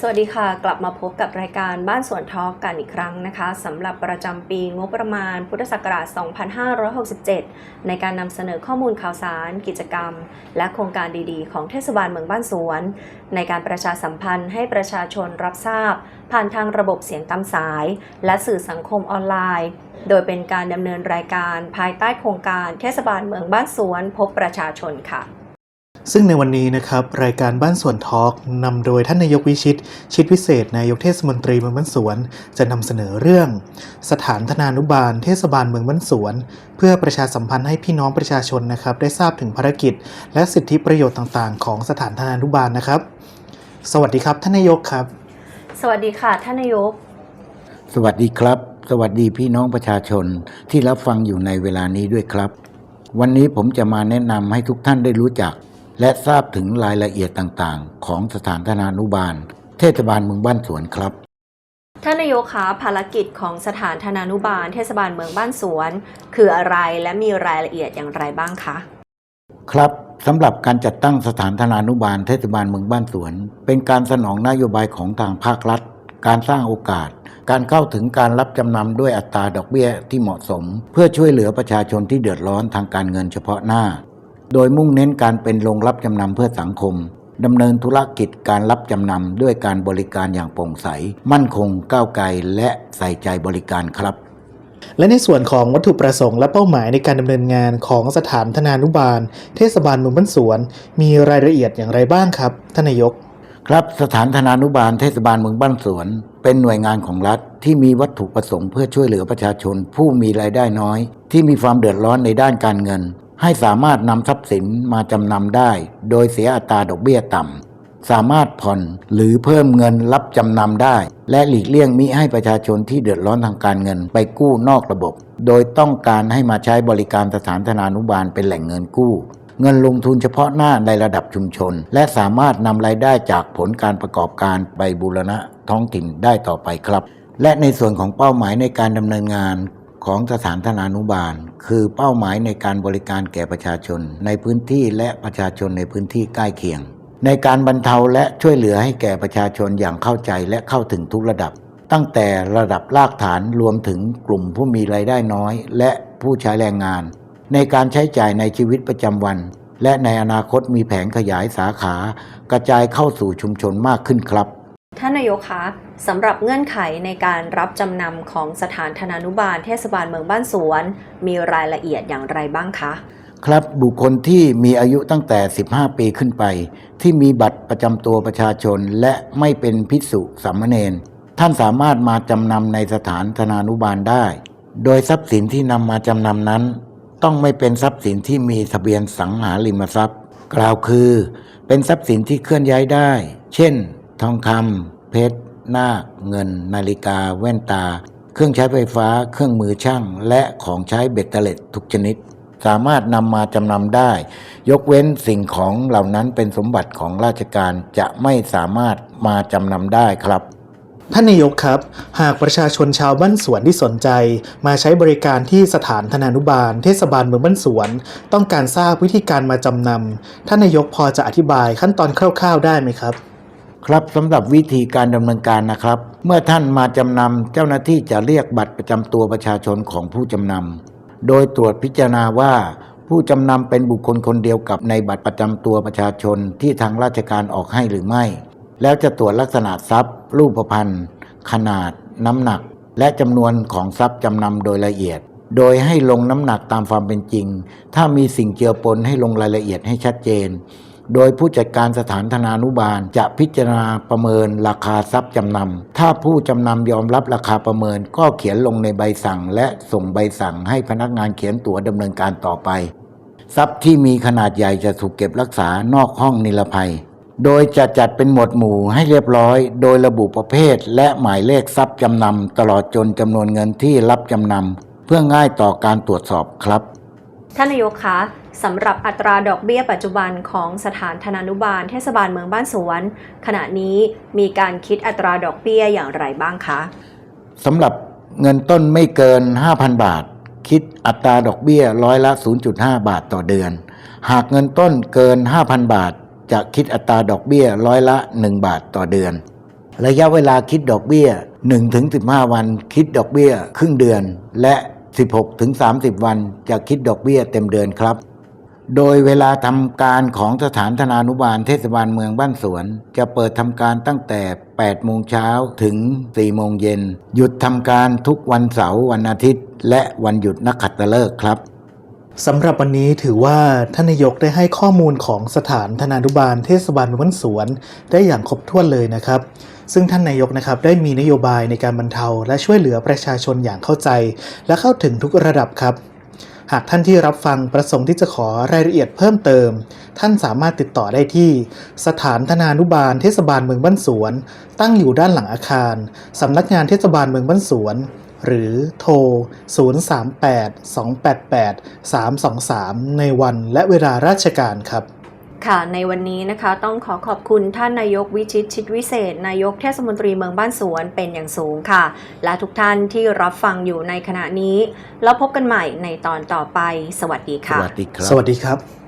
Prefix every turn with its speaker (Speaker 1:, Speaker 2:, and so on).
Speaker 1: สวัสดีค่ะ กลับมาพบกับรายการบ้านสวนทอล์กกันอีกครั้งนะคะสำหรับประจำปีงบประมาณพุทธศักราช 2567 ในการนำเสนอข้อมูลข่าวสาร กิจกรรม และโครงการดีๆ ของเทศบาลเมืองบ้านสวน ในการประชาสัมพันธ์ให้ประชาชนรับทราบ ผ่านทางระบบเสียงตามสาย และสื่อสังคมออนไลน์ โดยเป็นการดำเนินรายการภายใต้โครงการเทศบาลเมืองบ้านสวน พบประชาชนค่ะ
Speaker 2: ซึ่งในวันนี้นะครับรายการบ้านสวนทอล์กนำโดยท่านนายกวิชิต ชิดวิเศษนายกเทศมนตรีเมืองบ้านสวน จะนำเสนอเรื่อง สถานธนานุบาลเทศบาลเมืองบ้านสวน เพื่อประชาสัมพันธ์ให้พี่น้องประชาชนนะครับได้ทราบถึงภารกิจ และสิทธิประโยชน์ต่างๆ ของสถานธนานุบาลนะครับ สวัสดีครับท่านนายกครับ
Speaker 1: สวัสดีค่ะท่านนายก
Speaker 3: สวัสดีครับ สวัสดีพี่น้องประชาชนที่รับฟังอยู่ในเวลานี้ด้วยครับ วันนี้ผมจะมาแนะนำให้ทุกท่านได้รู้จัก และทราบถึงรายละเอียดต่างๆ ของสถานธนานุบาล เทศบาลเมืองบ้านสวนครับ
Speaker 1: ท่านนายกคะภารกิจของสถานธนานุบาล เทศบาลเมืองบ้านสวน คืออะไรและมีรายละเอียดอย่างไรบ้างคะ
Speaker 3: ครับสำหรับการจัดตั้งสถานธนานุบาล เทศบาลเมืองบ้านสวน เป็นการสนองนโยบายของทางภาครัฐ การสร้างโอกาส การเข้าถึงการรับจำนำด้วยอัตราดอกเบี้ยที่เหมาะสม เพื่อช่วยเหลือประชาชนที่เดือดร้อนทางการเงินเฉพาะหน้า โดยมุ่งเน้นการเป็นโรงรับจำนำเพื่อสังคมดำเนินธุรกิจการรับจำนำด้วยการบริการอย่างโปร่งใส มั่นคงก้าวไกลและใส่ใจบริการครับ
Speaker 2: และในส่วนของวัตถุประสงค์และเป้าหมายในการดำเนินงานของสถานธนานุบาล เทศบาลเมืองบ้านสวน มีรายละเอียดอย่างไรบ้างครับท่านนายก
Speaker 3: ครับสถานธนานุบาลเทศบาลเมืองบ้านสวน เป็นหน่วยงานของรัฐที่มีวัตถุประสงค์เพื่อช่วยเหลือประชาชน ผู้มีรายได้น้อย ที่มีความเดือดร้อนในด้านการเงิน ให้สามารถนำทรัพย์สินมาจำนำได้ โดยเสียอัตราดอกเบี้ยต่ำ สามารถผ่อนหรือเพิ่มเงินรับจำนำได้ และหลีกเลี่ยงมิให้ประชาชนที่เดือดร้อนทางการเงินไปกู้นอกระบบ โดยต้องการให้มาใช้บริการสถานธนานุบาลเป็นแหล่งเงินกู้เงินลงทุนเฉพาะหน้าในระดับชุมชน และสามารถนำรายได้จากผลการประกอบการไปบูรณะท้องถิ่นได้ต่อไปครับ และในส่วนของเป้าหมายในการดำเนินงาน ของสถานธนานุบาล คือเป้าหมายในการบริการแก่ประชาชน ในพื้นที่และประชาชนในพื้นที่ใกล้เคียง ในการบรรเทาและช่วยเหลือให้แก่ประชาชนอย่างเข้าใจและเข้าถึงทุกระดับ ตั้งแต่ระดับรากฐานรวมถึงกลุ่มผู้มีรายได้น้อย และผู้ใช้แรงงาน ในการใช้จ่ายในชีวิตประจำวัน และในอนาคตมีแผนขยายสาขากระจายเข้าสู่ชุมชนมากขึ้นครับ
Speaker 1: ท่านนายกคะสำหรับเงื่อนไขในการรับจำนำของสถานธนานุบาลเทศบาลเมืองบ้านสวน มีรายละเอียดอย่างไรบ้างคะ
Speaker 3: ครับบุคคลที่มีอายุตั้งแต่ 15 ปีขึ้นไป ที่มีบัตรประจำตัวประชาชนและไม่เป็นพิสุสามเณรท่านสามารถมาจำนำในสถานธนานุบาลได้ โดยทรัพย์สินที่นำมาจำนำนั้น ต้องไม่เป็นทรัพย์สินที่มีทะเบียนสังหาริมทรัพย์ กล่าวคือ เป็นทรัพย์สินที่เคลื่อนย้ายได้ เช่น ทองคำเพชรนาคเงิน นาฬิกา แว่นตา เครื่องใช้ไฟฟ้า เครื่องมือช่าง และของใช้เบ็ดเตล็ดทุกชนิด สามารถนำมาจำนำได้ ยกเว้นสิ่งของเหล่านั้นเป็นสมบัติของราชการจะไม่สามารถมาจำนำได้ครับ
Speaker 2: ท่านนายกครับ หากประชาชนชาวบ้านสวนที่สนใจ มาใช้บริการที่สถานธนานุบาล เทศบาลเมืองบ้านสวน ต้องการทราบวิธีการมาจำนำท่านนายกพอจะอธิบายขั้นตอนคร่าว ๆ ได้ไหมครับ
Speaker 3: ครับสำหรับวิธีการดำเนินการนะครับ เมื่อท่านมาจำนำเจ้าหน้าที่จะเรียกบัตรประจำตัวประชาชนของผู้จำนำโดยตรวจพิจารณาว่าผู้จำนำเป็นบุคคลคนเดียวกับในบัตรประจำตัวประชาชนที่ทางราชการออกให้หรือไม่ แล้วจะตรวจลักษณะทรัพย์ รูปพรรณขนาด น้ำหนัก และจำนวนของทรัพย์จำนำโดยละเอียด โดยให้ลงน้ำหนักตามความเป็นจริง ถ้ามีสิ่งเจือปนให้ลงรายละเอียดให้ชัดเจน โดยผู้จัดการสถานธนานุบาลจะพิจารณาประเมินราคาทรัพย์จำนำ ถ้าผู้จำนำยอมรับราคาประเมิน ก็เขียนลงในใบสั่ง และส่งใบสั่งให้พนักงานเขียนตั๋วดำเนินการต่อไป ทรัพย์ที่มีขนาดใหญ่จะถูกเก็บรักษานอกห้องนิรภัย โดยจะจัดเป็นหมวดหมู่ให้เรียบร้อย โดยระบุประเภท และหมายเลขทรัพย์จำนำตลอดจนจำนวนเงินที่รับจำนำเพื่อง่ายต่อการตรวจสอบครับ
Speaker 1: ท่านนายกคะสำหรับอัตราดอกเบี้ยปัจจุบันของสถานธนานุบาลเทศบาลเมืองบ้านสวน ขณะนี้มีการคิดอัตราดอกเบี้ยอย่างไรบ้างคะ
Speaker 3: สำหรับเงินต้นไม่เกิน 5,000 บาท คิดอัตราดอกเบี้ยร้อยละ 0.5 บาทต่อเดือน หากเงินต้นเกิน 5,000 บาท จะคิดอัตราดอกเบี้ยร้อยละ 1 บาทต่อเดือน ระยะเวลาคิดดอกเบี้ย 1-15 วัน คิดดอกเบี้ย ครึ่งเดือน และ 16-30วันจะคิดดอกเบี้ยเต็มเดือนครับ โดยเวลาทำการของสถานธนานุบาลเทศบาลเมืองบ้านสวน จะเปิดทำการตั้งแต่ 8 โมงเช้าถึง 4 โมงเย็น หยุดทำการทุกวันเสาร์วันอาทิตย์ และวันหยุดนักขัตฤกษ์ครับ
Speaker 2: สำหรับวันนี้ถือว่าท่านนายกได้ให้ข้อมูลของสถานธนานุบาลเทศบาลเมืองบ้านสวน ได้อย่างครบถ้วนเลยนะครับ ซึ่งท่านนายกนะครับได้มีนโยบายในการบรรเทา และช่วยเหลือประชาชนอย่างเข้าใจ และเข้าถึงทุกระดับครับ หากท่านที่รับฟังประสงค์ที่จะขอรายละเอียดเพิ่มเติม ท่านสามารถติดต่อได้ที่ สถานธนานุบาลเทศบาลเมืองบ้านสวน ตั้งอยู่ด้านหลังอาคารสำนักงานเทศบาลเมืองบ้านสวนหรือโทร 038-288-323 ในวันและเวลาราชการครับ
Speaker 1: ค่ะในวันนี้นะคะต้องขอขอบคุณท่านนายกวิชิตชิดวิเศษ นายกเทศมนตรีเมืองบ้านสวนเป็นอย่างสูงค่ะ และทุกท่านที่รับฟังอยู่ในขณะนี้ แล้วพบกันใหม่ในตอนต่อไป สวัสดี
Speaker 3: ส
Speaker 1: ค่ะ
Speaker 3: วัสดีครับ
Speaker 2: สวัสดีครับ